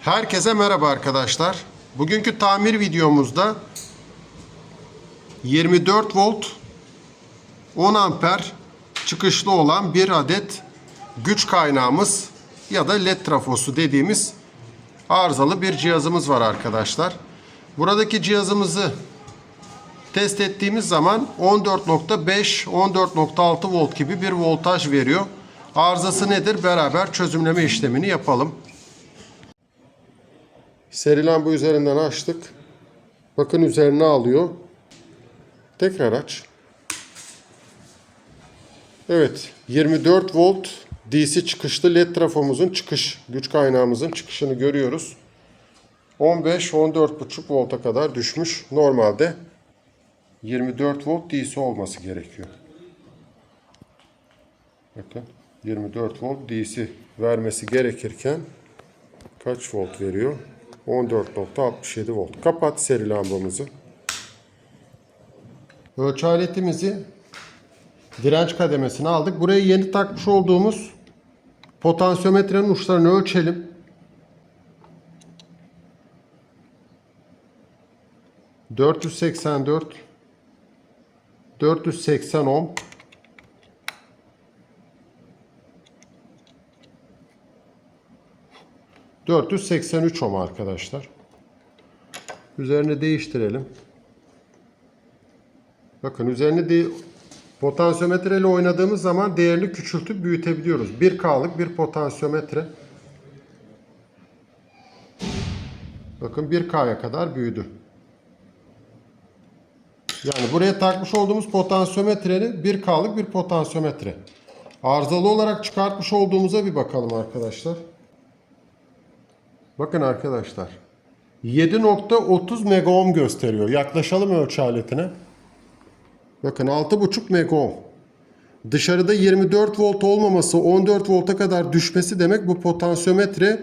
Herkese merhaba arkadaşlar. Bugünkü tamir videomuzda 24 volt 10 amper çıkışlı olan bir adet güç kaynağımız ya da led trafosu dediğimiz arızalı bir cihazımız var arkadaşlar. Buradaki cihazımızı test ettiğimiz zaman 14.5 14.6 volt gibi bir voltaj veriyor. Arızası nedir? Beraber çözümleme işlemini yapalım. Seri lamba üzerinden açtık. Bakın üzerine alıyor. Tekrar aç. Evet 24 volt DC çıkışlı led trafomuzun çıkış güç kaynağımızın çıkışını görüyoruz. 15-14,5 volta kadar düşmüş. Normalde 24 volt DC olması gerekiyor. Bakın 24 volt DC vermesi gerekirken kaç volt veriyor? 14.67 volt. Kapat seri lambamızı. Ölçü aletimizi direnç kademesine aldık. Buraya yeni takmış olduğumuz potansiyometrenin uçlarını ölçelim. 484 480 ohm 483 ohm arkadaşlar. Üzerine değiştirelim. Bakın üzerine de potansiyometre ile oynadığımız zaman değerini küçültüp büyütebiliyoruz. 1K'lık bir potansiyometre. Bakın 1K'ya kadar büyüdü. Yani buraya takmış olduğumuz potansiyometrenin 1K'lık bir potansiyometre. Arızalı olarak çıkartmış olduğumuza bir bakalım arkadaşlar. Bakın arkadaşlar. 7.30 megaohm gösteriyor. Yaklaşalım ölçü aletine. Bakın 6.5 megaohm. Dışarıda 24 volt olmaması 14 volta kadar düşmesi demek bu potansiyometre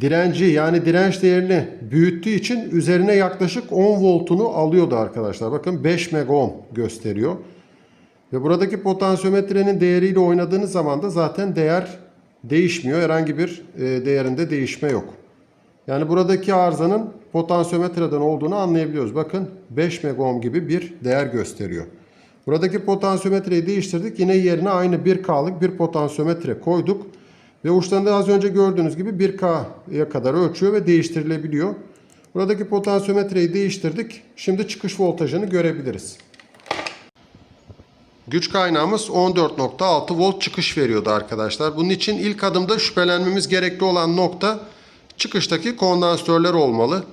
direnci yani direnç değerini büyüttüğü için üzerine yaklaşık 10 voltunu alıyordu arkadaşlar. Bakın 5 megaohm gösteriyor. Ve buradaki potansiyometrenin değeriyle oynadığınız zaman da zaten değer değişmiyor. Herhangi bir e, değerinde değişme yok. Yani buradaki arızanın potansiyometreden olduğunu anlayabiliyoruz. Bakın 5 megaohm gibi bir değer gösteriyor. Buradaki potansiyometreyi değiştirdik. Yine yerine aynı 1K'lık bir potansiyometre koyduk. Ve uçlarında az önce gördüğünüz gibi 1K'ya kadar ölçüyor ve değiştirilebiliyor. Buradaki potansiyometreyi değiştirdik. Şimdi çıkış voltajını görebiliriz. Güç kaynağımız 14.6 volt çıkış veriyordu arkadaşlar. Bunun için ilk adımda şüphelenmemiz gerekli olan nokta çıkıştaki kondansatörler olmalı.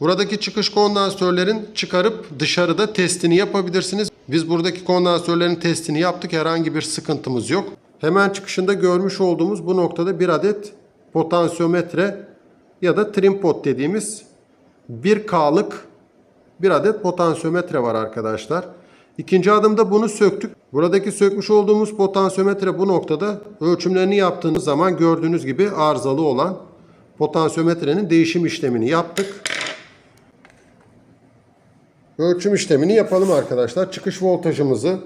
Buradaki çıkış kondansatörlerin çıkarıp dışarıda testini yapabilirsiniz. Biz buradaki kondansatörlerin testini yaptık. Herhangi bir sıkıntımız yok. Hemen çıkışında görmüş olduğumuz bu noktada bir adet potansiyometre ya da trim pot dediğimiz 1K'lık bir adet potansiyometre var arkadaşlar. İkinci adımda bunu söktük. Buradaki sökmüş olduğumuz potansiyometre bu noktada ölçümlerini yaptığınız zaman gördüğünüz gibi arızalı olan potansiyometrenin değişim işlemini yaptık. Ölçüm işlemini yapalım arkadaşlar. Çıkış voltajımızı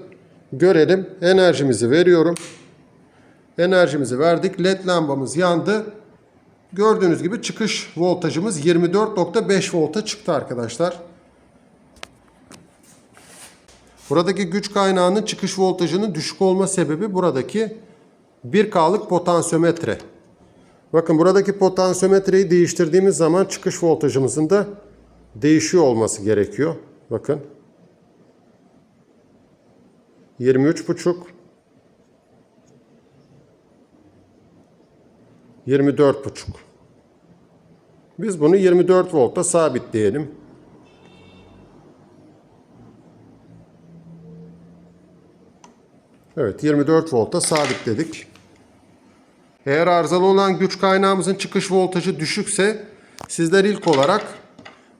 görelim. Enerjimizi veriyorum. Enerjimizi verdik. LED lambamız yandı. Gördüğünüz gibi çıkış voltajımız 24.5 volta çıktı arkadaşlar. Buradaki güç kaynağının çıkış voltajının düşük olma sebebi buradaki 1K'lık potansiyometre. Bakın buradaki potansiyometreyi değiştirdiğimiz zaman çıkış voltajımızın da değişiyor olması gerekiyor. Bakın. 23.5 24.5 Biz bunu 24 voltta sabitleyelim. Evet 24 volta sabitledik. Eğer arızalı olan güç kaynağımızın çıkış voltajı düşükse sizler ilk olarak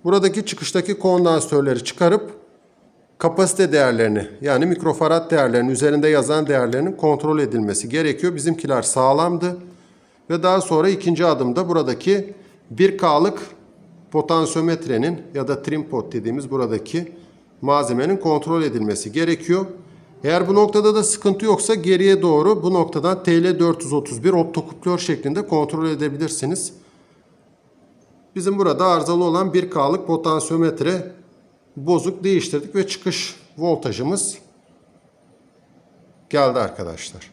buradaki çıkıştaki kondansatörleri çıkarıp kapasite değerlerini yani mikrofarad değerlerinin üzerinde yazan değerlerinin kontrol edilmesi gerekiyor. Bizimkiler sağlamdı. Ve daha sonra ikinci adımda buradaki 1K'lık potansiyometrenin ya da trim pot dediğimiz buradaki malzemenin kontrol edilmesi gerekiyor. Eğer bu noktada da sıkıntı yoksa geriye doğru bu noktadan TL431 optokuplör şeklinde kontrol edebilirsiniz. Bizim burada arızalı olan 1K'lık potansiyometre bozuk değiştirdik ve çıkış voltajımız geldi arkadaşlar.